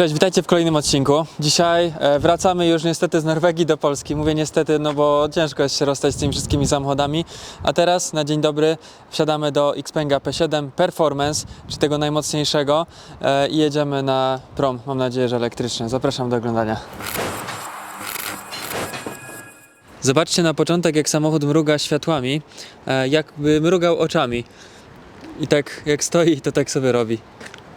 Cześć, witajcie w kolejnym odcinku. Dzisiaj e, wracamy już niestety z Norwegii do Polski. Mówię niestety, no bo ciężko jest się rozstać z tymi wszystkimi samochodami. A teraz na dzień dobry wsiadamy do Xpenga P7 Performance, czy tego najmocniejszego e, i jedziemy na prom, mam nadzieję, że elektryczny. Zapraszam do oglądania. Zobaczcie na początek, jak samochód mruga światłami, e, jakby mrugał oczami. I tak jak stoi, to tak sobie robi.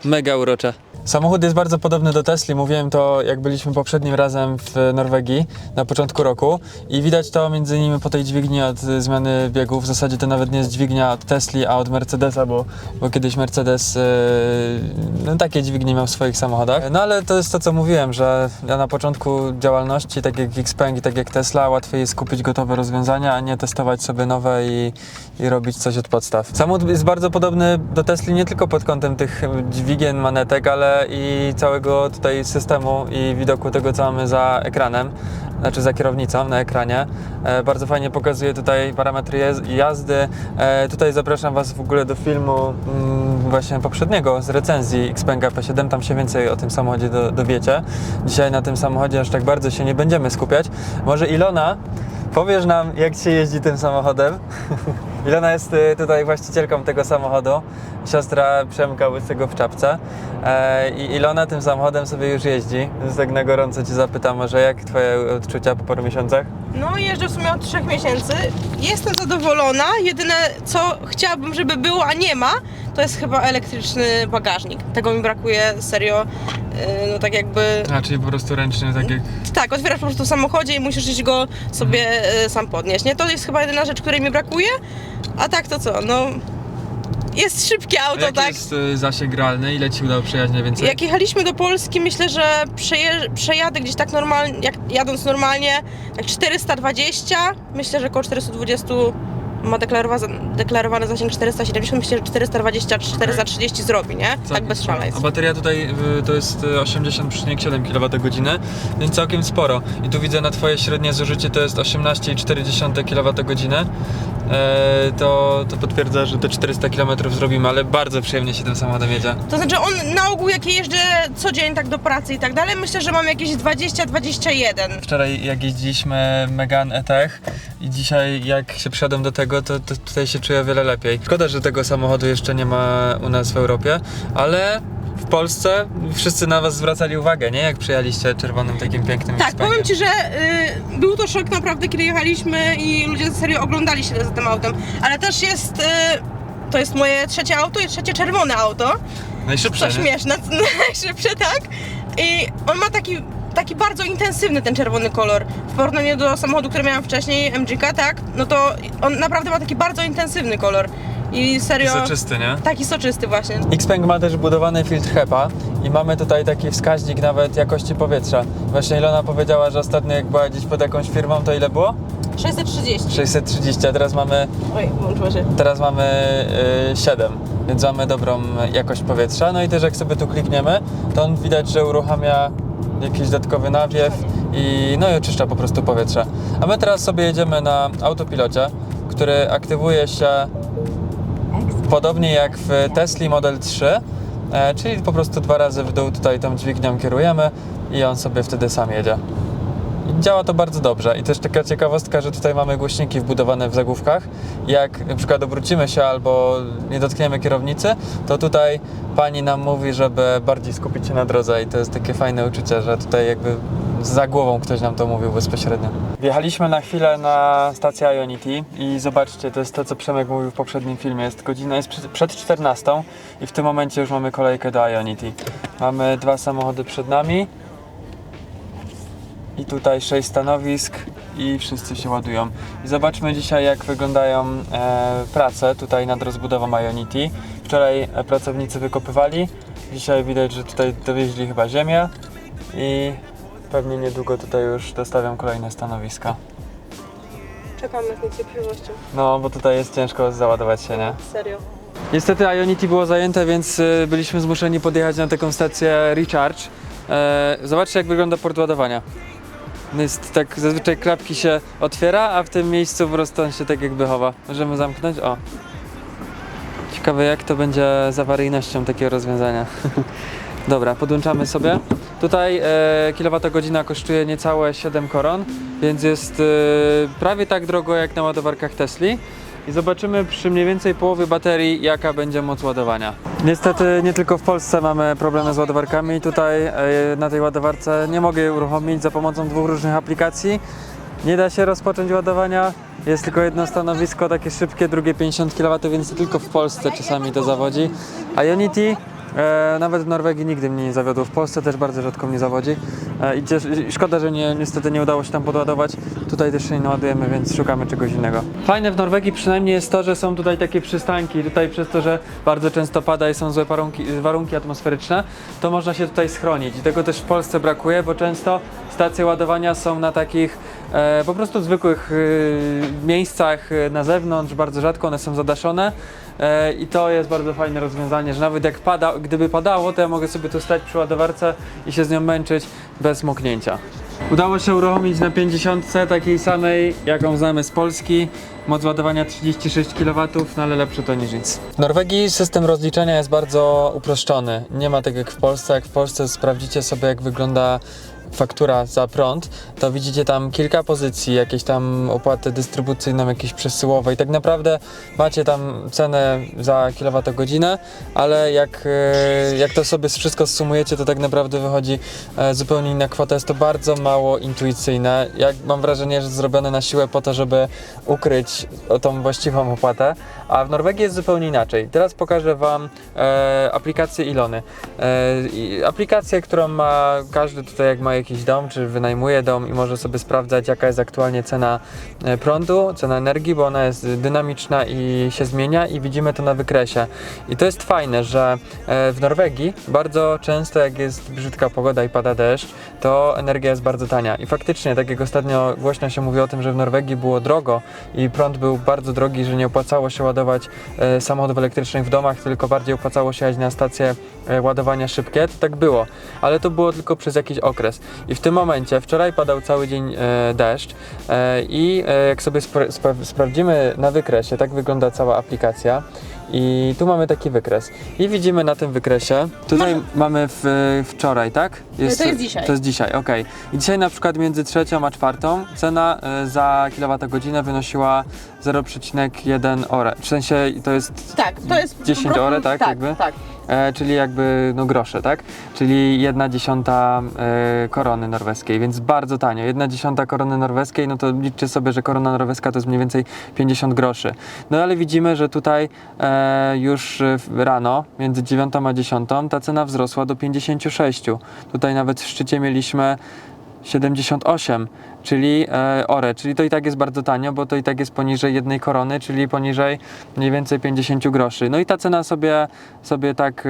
Mega urocze. Samochód jest bardzo podobny do Tesli. Mówiłem to, jak byliśmy poprzednim razem w Norwegii na początku roku. I widać to między innymi po tej dźwigni od zmiany biegów. W zasadzie to nawet nie jest dźwignia od Tesli, a od Mercedesa, bo, bo kiedyś Mercedes yy, no, takie dźwignie miał w swoich samochodach. No ale to jest to, co mówiłem, że ja na początku działalności, tak jak Xpeng i tak jak Tesla, łatwiej jest kupić gotowe rozwiązania, a nie testować sobie nowe i, i robić coś od podstaw. Samochód jest bardzo podobny do Tesli nie tylko pod kątem tych dźwigien, manetek, ale i całego tutaj systemu i widoku tego, co mamy za ekranem, znaczy za kierownicą na ekranie. E, bardzo fajnie pokazuje tutaj parametry jaz- jazdy. E, tutaj zapraszam Was w ogóle do filmu mm, właśnie poprzedniego z recenzji Xpenga P7, tam się więcej o tym samochodzie do, dowiecie. Dzisiaj na tym samochodzie aż tak bardzo się nie będziemy skupiać. Może Ilona, powiesz nam, jak się jeździ tym samochodem? Ilona jest y, tutaj właścicielką tego samochodu, siostra Przemka Łysego w czapce. E, I Ilona tym samochodem sobie już jeździ, więc tak na gorąco Cię zapytam, może jak Twoje odczucia po paru miesiącach? No jeżdżę w sumie od trzech miesięcy. Jestem zadowolona. Jedyne co chciałabym, żeby było, a nie ma, to jest chyba elektryczny bagażnik. Tego mi brakuje serio. Yy, No tak jakby. A, czyli po prostu ręcznie, tak jak... Tak, otwierasz po prostu w samochodzie i musisz iść go sobie yy, sam podnieść. Nie? To jest chyba jedyna rzecz, której mi brakuje. A tak to co? No. Jest szybkie auto, tak? jest y, zasięg realny? Ile Ci udało przejechać najwięcej? Jak jechaliśmy do Polski, myślę, że przeje, przejadę gdzieś tak normalnie, jak jadąc normalnie, tak 420, myślę, że około 420 ma deklarowa- deklarowany zasięg 470, myślę, że 420, 430 zrobi, nie? tak bez szaleństw. A bateria tutaj y, to jest y, 80,7 kWh, więc całkiem sporo. I tu widzę na Twoje średnie zużycie to jest 18,4 kWh. E, to, to potwierdza, że te 400 km zrobimy, ale bardzo przyjemnie się tym samochodem jedzie. To znaczy on na ogół jak jeżdżę co dzień tak do pracy i tak dalej, myślę, że mam jakieś 20-21. Wczoraj jak jeździliśmy Megane E-Tech i dzisiaj jak się przysiadłem do tego, to, to tutaj się czuję o wiele lepiej. Szkoda, że tego samochodu jeszcze nie ma u nas w Europie, ale w Polsce wszyscy na was zwracali uwagę, nie? Jak przyjechaliście czerwonym takim pięknym Tak, powiem Ci, że y, był to szok naprawdę, kiedy jechaliśmy i ludzie serio oglądali się za tym autem, ale też jest, y, to jest moje trzecie auto i trzecie czerwone auto, Najszybsze, nie? śmieszne, najszybsze, tak? I on ma taki, taki bardzo intensywny ten czerwony kolor, w porównaniu do samochodu, który miałem wcześniej, MGK, tak? No to on naprawdę ma taki bardzo intensywny kolor i serio... Soczysty, nie? Taki soczysty właśnie. Xpeng ma też budowany filtr HEPA i mamy tutaj taki wskaźnik nawet jakości powietrza. Właśnie Ilona powiedziała, że ostatnio jak była gdzieś pod jakąś firmą, to ile było? 630. 630, a teraz mamy Oj, włączyło się. Teraz mamy y, 7, więc mamy dobrą jakość powietrza. No i też jak sobie tu klikniemy, to on widać, że uruchamia jakiś dodatkowy nawiew i no i oczyszcza po prostu powietrze. A my teraz sobie jedziemy na autopilocie, który aktywuje się podobnie jak w Tesla Model 3, e, czyli po prostu dwa razy w dół tutaj tą dźwignią kierujemy i on sobie wtedy sam jedzie. Działa to bardzo dobrze. I też taka ciekawostka, że tutaj mamy głośniki wbudowane w zagłówkach. Jak na przykład obrócimy się albo nie dotkniemy kierownicy, to tutaj pani nam mówi, żeby bardziej skupić się na drodze i to jest takie fajne uczucie, że tutaj jakby za głową ktoś nam to mówił bezpośrednio. Wjechaliśmy na chwilę na stację Ionity i zobaczcie, to jest to, co Przemek mówił w poprzednim filmie. Jest godzina jest przed 14 i w tym momencie już mamy kolejkę do Ionity. Mamy dwa samochody przed nami. I tutaj sześć stanowisk i wszyscy się ładują. I zobaczmy dzisiaj jak wyglądają e, prace tutaj nad rozbudową Ionity. Wczoraj e, pracownicy wykopywali, dzisiaj widać, że tutaj dowieźli chyba ziemię i pewnie niedługo tutaj już dostawią kolejne stanowiska. Czekamy z niecierpliwością. No, bo tutaj jest ciężko załadować się, nie? Serio. Niestety Ionity było zajęte, więc y, byliśmy zmuszeni podjechać na taką stację Recharge. E, zobaczcie jak wygląda port ładowania. No Jest tak, zazwyczaj klapki się otwiera, a w tym miejscu po prostu on się tak jakby chowa. Możemy zamknąć? O. Ciekawe jak to będzie z awaryjnością takiego rozwiązania. Dobra, podłączamy sobie. Tutaj e, kilowatogodzina kosztuje niecałe 7 koron, więc jest e, prawie tak drogo jak na ładowarkach Tesli. I zobaczymy przy mniej więcej połowie baterii, jaka będzie moc ładowania. Niestety nie tylko w Polsce mamy problemy z ładowarkami. Tutaj e, na tej ładowarce nie mogę uruchomić za pomocą dwóch różnych aplikacji. Nie da się rozpocząć ładowania. Jest tylko jedno stanowisko, takie szybkie, drugie 50 kW, więc tylko w Polsce czasami to zawodzi. A Unity e, nawet w Norwegii nigdy mnie nie zawiodło. W Polsce też bardzo rzadko mnie zawodzi. E, i, cieszy, i szkoda, że nie, niestety nie udało się tam podładować. Tutaj też się nie ładujemy, więc szukamy czegoś innego. Fajne w Norwegii przynajmniej jest to, że są tutaj takie przystanki. Tutaj przez to, że bardzo często pada i są złe warunki, warunki atmosferyczne, to można się tutaj schronić. I tego też w Polsce brakuje, bo często stacje ładowania są na takich e, po prostu zwykłych e, miejscach e, na zewnątrz, bardzo rzadko one są zadaszone. E, I to jest bardzo fajne rozwiązanie, że nawet jak pada, gdyby padało, to ja mogę sobie tu stać przy ładowarce i się z nią męczyć bez moknięcia. Udało się uruchomić na 50 takiej samej, jaką znamy z Polski. Moc ładowania 36 kW, no ale lepsze to niż nic. W Norwegii system rozliczenia jest bardzo uproszczony. Nie ma tak jak w Polsce. Jak w Polsce sprawdzicie sobie, jak wygląda faktura za prąd, to widzicie tam kilka pozycji, jakieś tam opłatę dystrybucyjną, jakieś przesyłowe i tak naprawdę macie tam cenę za kilowatogodzinę, ale jak, e, jak to sobie wszystko zsumujecie, to tak naprawdę wychodzi e, zupełnie inna kwota. Jest to bardzo mało intuicyjne. Jak mam wrażenie, że zrobione na siłę po to, żeby ukryć tą właściwą opłatę, a w Norwegii jest zupełnie inaczej. Teraz pokażę Wam e, aplikację Ilony. Aplikację, którą ma każdy tutaj, jak ma jakiś dom, czy wynajmuje dom i może sobie sprawdzać, jaka jest aktualnie cena e, prądu, cena energii, bo ona jest dynamiczna i się zmienia i widzimy to na wykresie. I to jest fajne, że e, w Norwegii bardzo często, jak jest brzydka pogoda i pada deszcz, to energia jest bardzo tania. I faktycznie, tak jak ostatnio głośno się mówi o tym, że w Norwegii było drogo i prąd był bardzo drogi, że nie opłacało się ładować e, samochodów elektrycznych w domach, tylko bardziej opłacało się jechać na stacje e, ładowania szybkie, to tak było. Ale to było tylko przez jakiś okres. I w tym momencie, wczoraj padał cały dzień e, deszcz e, i e, jak sobie spra- spra- sprawdzimy na wykresie, tak wygląda cała aplikacja. I tu mamy taki wykres. I widzimy na tym wykresie, tutaj mamy w, wczoraj, tak? To jest dzisiaj. To jest dzisiaj, okej. I dzisiaj na przykład między trzecią a czwartą cena e, za kilowatogodzinę wynosiła 0,1 ore. W sensie to jest Tak, to jest... 10 ore, tak, Tak, jakby? tak. E, czyli jakby no grosze, tak? Czyli jedna dziesiąta e, korony norweskiej, więc bardzo tanio. Jedna dziesiąta korony norweskiej, no to liczcie sobie, że korona norweska to jest mniej więcej 50 groszy. No ale widzimy, że tutaj e, już e, rano, między 9 a 10, ta cena wzrosła do 56. Tutaj nawet w szczycie mieliśmy 78, czyli e, ore, czyli to i tak jest bardzo tanio, bo to i tak jest poniżej jednej korony, czyli poniżej mniej więcej 50 groszy. No i ta cena sobie, sobie tak e,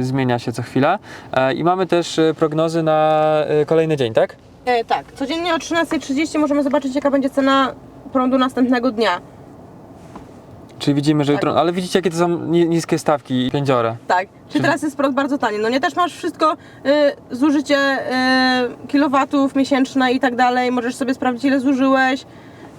zmienia się co chwilę. E, I mamy też e, prognozy na e, kolejny dzień, tak? E, tak, codziennie o 13.30 możemy zobaczyć, jaka będzie cena prądu następnego dnia. Czyli widzimy, że Tak. jutro, ale widzicie jakie to są ni- niskie stawki, 5 ore. Tak, czyli teraz jest prąd bardzo tani. No nie, też masz wszystko, y, zużycie y, kilowatów miesięczne i tak dalej. Możesz sobie sprawdzić, ile zużyłeś,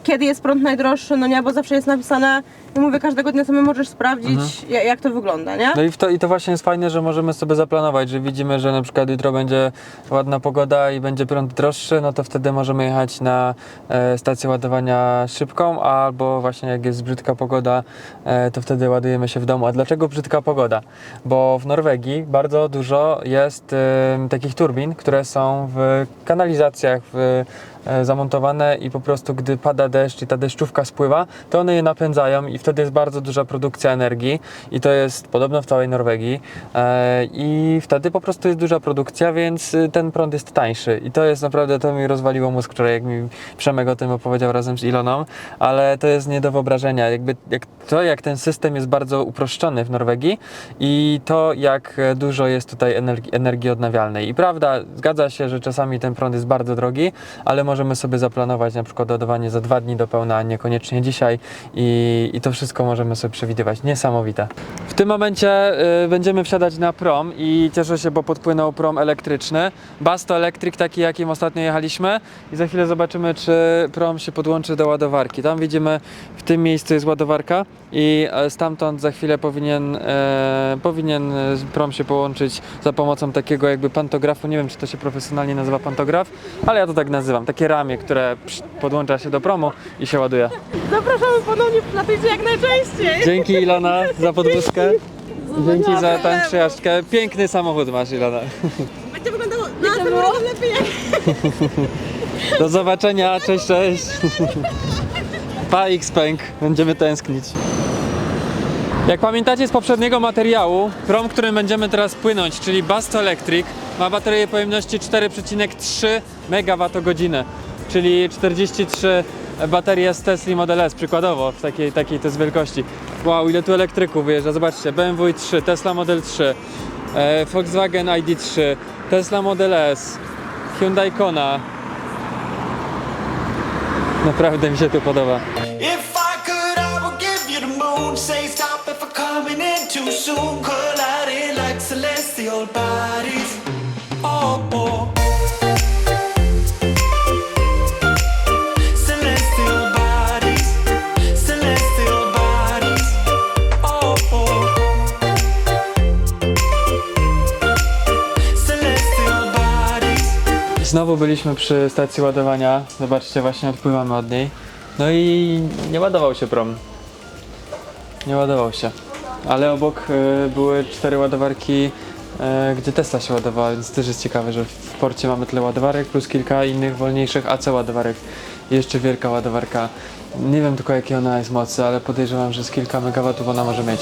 kiedy jest prąd najdroższy, no nie, bo zawsze jest napisane, ja mówię, każdego dnia sobie możesz sprawdzić, ja- jak to wygląda, nie? No i, w to, i to właśnie jest fajne, że możemy sobie zaplanować, że widzimy, że na przykład jutro będzie ładna pogoda i będzie prąd droższy, no to wtedy możemy jechać na e, stację ładowania szybką, albo właśnie jak jest brzydka pogoda, e, to wtedy ładujemy się w domu. A dlaczego brzydka pogoda? Bo w Norwegii bardzo dużo jest e, takich turbin, które są w kanalizacjach, w, zamontowane i po prostu gdy pada deszcz i ta deszczówka spływa, to one je napędzają i wtedy jest bardzo duża produkcja energii i to jest podobno w całej Norwegii e, i wtedy po prostu jest duża produkcja, więc y, ten prąd jest tańszy. I to jest naprawdę, to mi rozwaliło mózg wczoraj, jak mi Przemek o tym opowiedział razem z Iloną, ale to jest nie do wyobrażenia, jakby jak to jak ten system jest bardzo uproszczony w Norwegii i to jak e, dużo jest tutaj energii, energii odnawialnej. I prawda, zgadza się, że czasami ten prąd jest bardzo drogi, ale możemy sobie zaplanować na przykład ładowanie za dwa dni do pełna, niekoniecznie dzisiaj i, i to wszystko możemy sobie przewidywać. Niesamowite. W tym momencie y, będziemy wsiadać na prom i cieszę się, bo podpłynął prom elektryczny. Basto Electric, taki jakim ostatnio jechaliśmy i za chwilę zobaczymy, czy prom się podłączy do ładowarki. Tam widzimy, w tym miejscu jest ładowarka i e, stamtąd za chwilę powinien, e, powinien e, prom się połączyć za pomocą takiego jakby pantografu, nie wiem czy to się profesjonalnie nazywa pantograf, ale ja to tak nazywam, takie ramię, które psz, podłącza się do promu i się ładuje. Zapraszamy ponownie, latujcie jak najczęściej. Dzięki Ilona za podwózkę. Dzięki za tę przejażdżkę. Piękny samochód masz Ilona. Będzie wyglądało następnym razem lepiej. Do zobaczenia, cześć, cześć. Pa X-Pęk, będziemy tęsknić. Jak pamiętacie z poprzedniego materiału, prom, którym będziemy teraz płynąć, czyli Basto Electric, ma baterię pojemności 4,3 MWh, czyli 43 baterie z Tesla Model S, przykładowo, w takiej, takiej to jest wielkości. Wow, ile tu elektryków wyjeżdża, zobaczcie, BMW i3, Tesla Model 3, e, Volkswagen ID3, Tesla Model S, Hyundai Kona, Naprawdę mi się to podoba. If I could, I would give you the moon. Say stop if I'm coming in too soon. Colliding like celestial bodies. Oh, oh. Oh, oh. Znowu byliśmy przy stacji ładowania. Zobaczcie, właśnie odpływamy od niej. No i nie ładował się prom. Nie ładował się. Ale obok y, były cztery ładowarki, y, gdzie Tesla się ładowała, więc też jest ciekawe, że w porcie mamy tyle ładowarek, plus kilka innych wolniejszych AC ładowarek. Jeszcze wielka ładowarka. Nie wiem tylko jakie ona jest mocy, ale podejrzewam, że z kilka megawatów ona może mieć.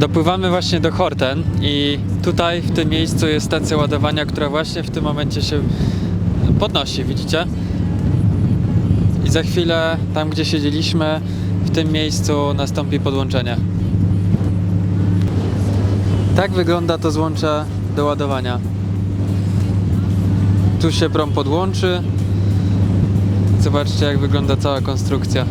Dopływamy właśnie do Horten i tutaj w tym miejscu jest stacja ładowania, która właśnie w tym momencie się podnosi, widzicie? I za chwilę tam gdzie siedzieliśmy, w tym miejscu nastąpi podłączenie. Tak wygląda to złącze do ładowania. Tu się prom podłączy. Zobaczcie jak wygląda cała konstrukcja.